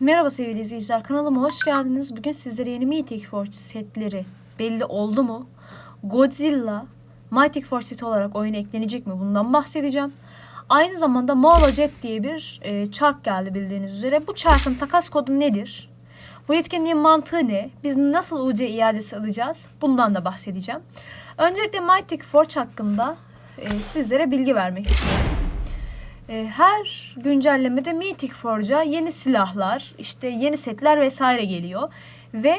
Merhaba sevgili izleyiciler kanalıma hoş geldiniz. Bugün sizlere yeni Mythic Forge setleri belli oldu mu? Godzilla Mythic Forge seti olarak oyuna eklenecek mi? Bundan bahsedeceğim. Aynı zamanda Molo Jet diye bir e, çark geldi bildiğiniz üzere. Bu çarkın takas kodu nedir? Bu etkinliğin mantığı ne? Biz nasıl UC iadesi alacağız? Bundan da bahsedeceğim. Öncelikle Mythic Forge hakkında e, sizlere bilgi vermek istiyorum. E, her güncellemede Mythic Forge'a yeni silahlar, işte yeni setler vesaire geliyor. Ve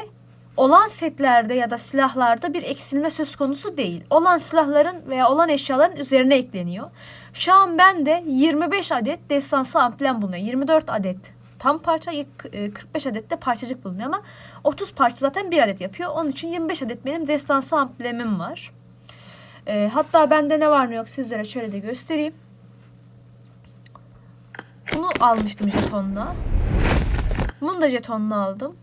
olan setlerde ya da silahlarda bir eksilme söz konusu değil. Olan silahların veya olan eşyaların üzerine ekleniyor. Şu an bende 25 adet destansı amblem bulunuyor. 24 adet tam parça, e, 45 adet de parçacık bulunuyor ama 30 parça zaten bir adet yapıyor. Onun için 25 adet benim destansı amblemim var. E, hatta bende ne var ne yok sizlere şöyle de göstereyim. Almıştım jetonla. Bunu da jetonla aldım.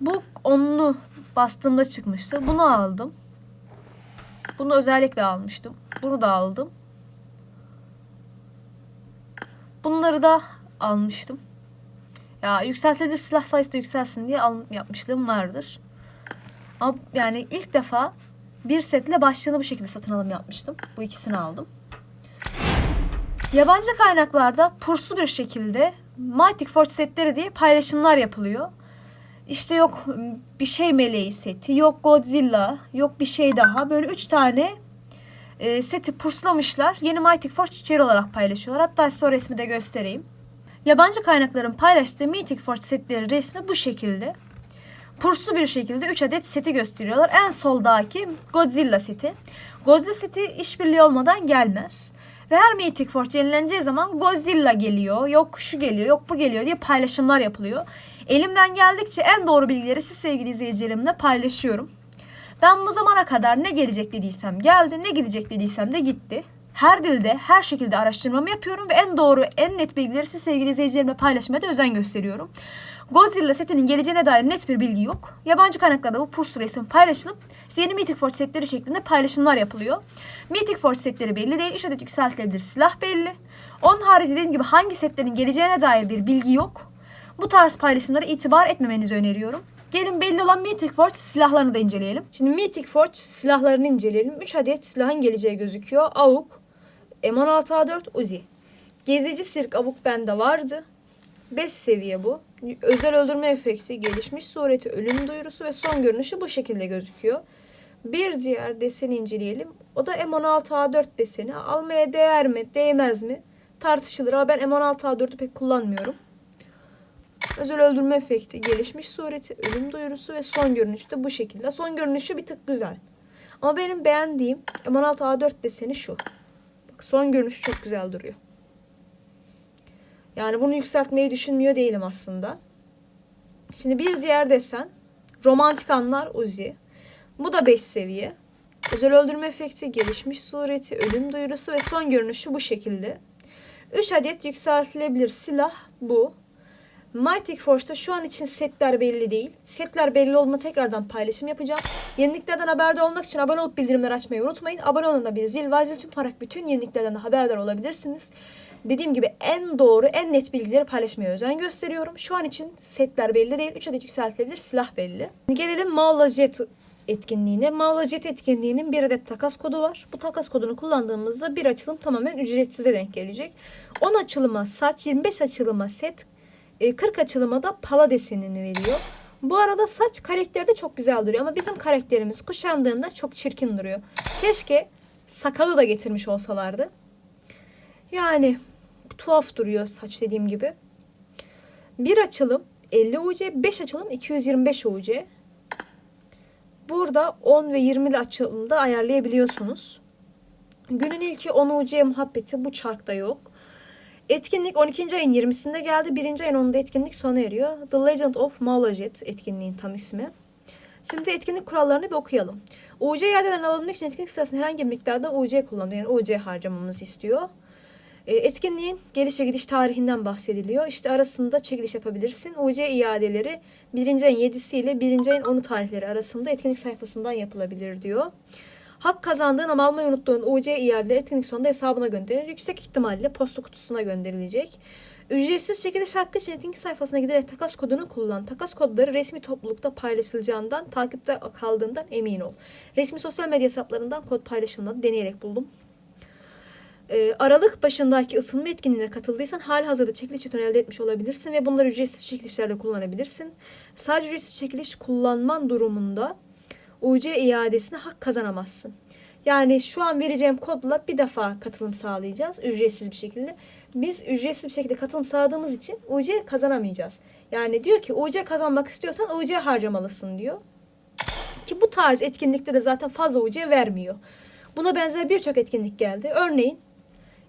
Bu onlu bastığımda çıkmıştı. Bunu aldım. Bunu özellikle almıştım. Bunu da aldım. Bunları da almıştım. Ya yükseltilebilir silah sayısı da yükselsin diye al, yapmışlığım vardır. Ama yani ilk defa bir setle başlığını bu şekilde satın alım yapmıştım. Bu ikisini aldım. Yabancı kaynaklarda purslu bir şekilde Mighty Forge setleri diye paylaşımlar yapılıyor. İşte yok bir şey meleği seti, yok Godzilla, yok bir şey daha. Böyle üç tane e, seti purslamışlar. Yeni Mighty Forge içeri olarak paylaşıyorlar. Hatta size o resmi de göstereyim. Yabancı kaynakların paylaştığı Mythic Forge setleri resmi bu şekilde. Purslu bir şekilde 3 adet seti gösteriyorlar. En soldaki Godzilla seti. Godzilla seti işbirliği olmadan gelmez. Ve her Mythic Forge yenileneceği zaman Godzilla geliyor, yok şu geliyor, yok bu geliyor diye paylaşımlar yapılıyor. Elimden geldikçe en doğru bilgileri siz sevgili izleyicilerimle paylaşıyorum. Ben bu zamana kadar ne gelecek dediysem geldi, ne gidecek dediysem de gitti. Her dilde, her şekilde araştırmamı yapıyorum ve en doğru, en net bilgileri siz sevgili izleyicilerimle paylaşmaya da özen gösteriyorum. Godzilla setinin geleceğine dair net bir bilgi yok. Yabancı kaynaklarda bu purs resim paylaşılıp işte yeni Mythic Forge setleri şeklinde paylaşımlar yapılıyor. Mythic Forge setleri belli değil. 3 adet yükseltilebilir silah belli. Onun harici dediğim gibi hangi setlerin geleceğine dair bir bilgi yok. Bu tarz paylaşımlara itibar etmemenizi öneriyorum. Gelin belli olan Mythic Forge silahlarını da inceleyelim. Şimdi Mythic Forge silahlarını inceleyelim. 3 adet silahın geleceği gözüküyor. AUK, M16A4, Uzi. Gezici sirk AUK bende vardı. 5 seviye bu. Özel öldürme efekti, gelişmiş sureti, ölüm duyurusu ve son görünüşü bu şekilde gözüküyor. Bir diğer deseni inceleyelim. O da M16A4 deseni. Almaya değer mi, değmez mi tartışılır ama ben M16A4'ü pek kullanmıyorum. Özel öldürme efekti, gelişmiş sureti, ölüm duyurusu ve son görünüşü de bu şekilde. Son görünüşü bir tık güzel. Ama benim beğendiğim M16A4 deseni şu. Son görünüşü çok güzel duruyor. Yani bunu yükseltmeyi düşünmüyor değilim aslında. Şimdi bir diğer desen romantik anlar Uzi. Bu da 5 seviye. Özel öldürme efekti, gelişmiş sureti, ölüm duyurusu ve son görünüşü bu şekilde. 3 adet yükseltilebilir silah bu. Mythic Forge'da şu an için setler belli değil. Setler belli olduğunda tekrardan paylaşım yapacağım. Yeniliklerden haberdar olmak için abone olup bildirimleri açmayı unutmayın. Abone olun da bir zil var. Zil tüm parak bütün yeniliklerden de haberdar olabilirsiniz. Dediğim gibi en doğru, en net bilgileri paylaşmaya özen gösteriyorum. Şu an için setler belli değil. 3 adet yükseltilebilir silah belli. Gelelim Maula Jet etkinliğine. Maula Jet etkinliğinin bir adet takas kodu var. Bu takas kodunu kullandığımızda bir açılım tamamen ücretsize denk gelecek. 10 açılıma saç, 25 açılıma set, 40 açılıma da pala desenini veriyor. Bu arada saç karakteri de çok güzel duruyor ama bizim karakterimiz kuşandığında çok çirkin duruyor. Keşke sakalı da getirmiş olsalardı. Yani tuhaf duruyor saç dediğim gibi. Bir açılım 50 UC, 5 açılım 225 UC. Burada 10 ve 20'li açılımda ayarlayabiliyorsunuz. Günün ilki 10 UC muhabbeti bu çarkta yok. Etkinlik 12. ayın 20'sinde geldi. 1. ayın 10'unda etkinlik sona eriyor. The Legend of Maulojet etkinliğin tam ismi. Şimdi etkinlik kurallarını bir okuyalım. UC iadeden alabilmek için etkinlik sırasında herhangi bir miktarda UC kullanıyor. Yani UC harcamamızı istiyor. E, etkinliğin geliş ve gidiş tarihinden bahsediliyor. İşte arasında çekiliş yapabilirsin. UC iadeleri 1. ayın 7'si ile 1. ayın 10'u tarihleri arasında etkinlik sayfasından yapılabilir diyor. Hak kazandığın ama almayı unuttuğun UC iadeleri etkinlik sonunda hesabına gönderilir. Yüksek ihtimalle posta kutusuna gönderilecek. Ücretsiz çekiliş hakkı için etkinlik sayfasına giderek takas kodunu kullan. Takas kodları resmi toplulukta paylaşılacağından, takipte kaldığından emin ol. Resmi sosyal medya hesaplarından kod paylaşılmadı. Deneyerek buldum. Ee, Aralık başındaki ısınma etkinliğine katıldıysan hali hazırda çekiliş jeton elde etmiş olabilirsin ve bunları ücretsiz çekilişlerde kullanabilirsin. Sadece ücretsiz çekiliş kullanman durumunda UC iadesine hak kazanamazsın. Yani şu an vereceğim kodla bir defa katılım sağlayacağız ücretsiz bir şekilde. Biz ücretsiz bir şekilde katılım sağladığımız için UC kazanamayacağız. Yani diyor ki UC kazanmak istiyorsan UC harcamalısın diyor. Ki bu tarz etkinlikte de zaten fazla UC vermiyor. Buna benzer birçok etkinlik geldi. Örneğin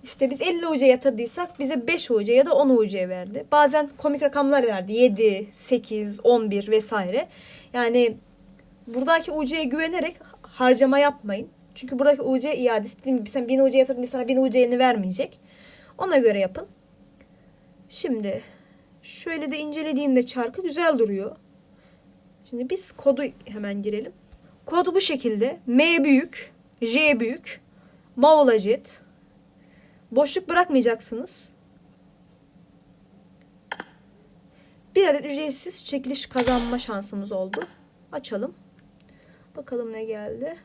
işte biz 50 UC yatırdıysak bize 5 UC ya da 10 UC verdi. Bazen komik rakamlar verdi. 7, 8, 11 vesaire. Yani buradaki UC'ye güvenerek harcama yapmayın. Çünkü buradaki UC iadesi dediğim gibi sen 1000 UC yatırdın sana 1000 UC'ni vermeyecek. Ona göre yapın. Şimdi şöyle de incelediğimde çarkı güzel duruyor. Şimdi biz kodu hemen girelim. Kodu bu şekilde. M büyük, J büyük, Maola jet. Boşluk bırakmayacaksınız. Bir adet ücretsiz çekiliş kazanma şansımız oldu. Açalım. Bakalım ne geldi.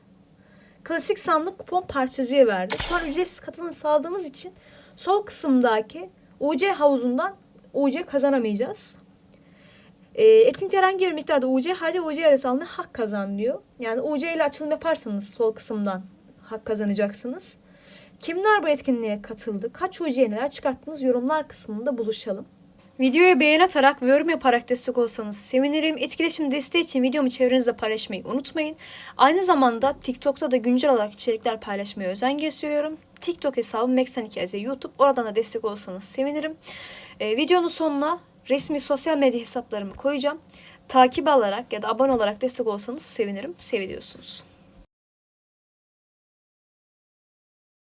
Klasik sandık kupon parçacığı verdi. Şu an ücretsiz katılım sağladığımız için sol kısımdaki UC havuzundan UC kazanamayacağız. E, etkinlikte herhangi bir miktarda UC harca UC adresi almaya hak kazan diyor. Yani UC ile açılım yaparsanız sol kısımdan hak kazanacaksınız. Kimler bu etkinliğe katıldı? Kaç UC neler çıkarttınız? Yorumlar kısmında buluşalım. Videoya beğen atarak ve yorum yaparak destek olsanız sevinirim. Etkileşim desteği için videomu çevrenizde paylaşmayı unutmayın. Aynı zamanda TikTok'ta da güncel olarak içerikler paylaşmaya özen gösteriyorum. TikTok hesabım Meksan YouTube. Oradan da destek olsanız sevinirim. Ee, videonun sonuna resmi sosyal medya hesaplarımı koyacağım. Takip alarak ya da abone olarak destek olsanız sevinirim. Seviliyorsunuz.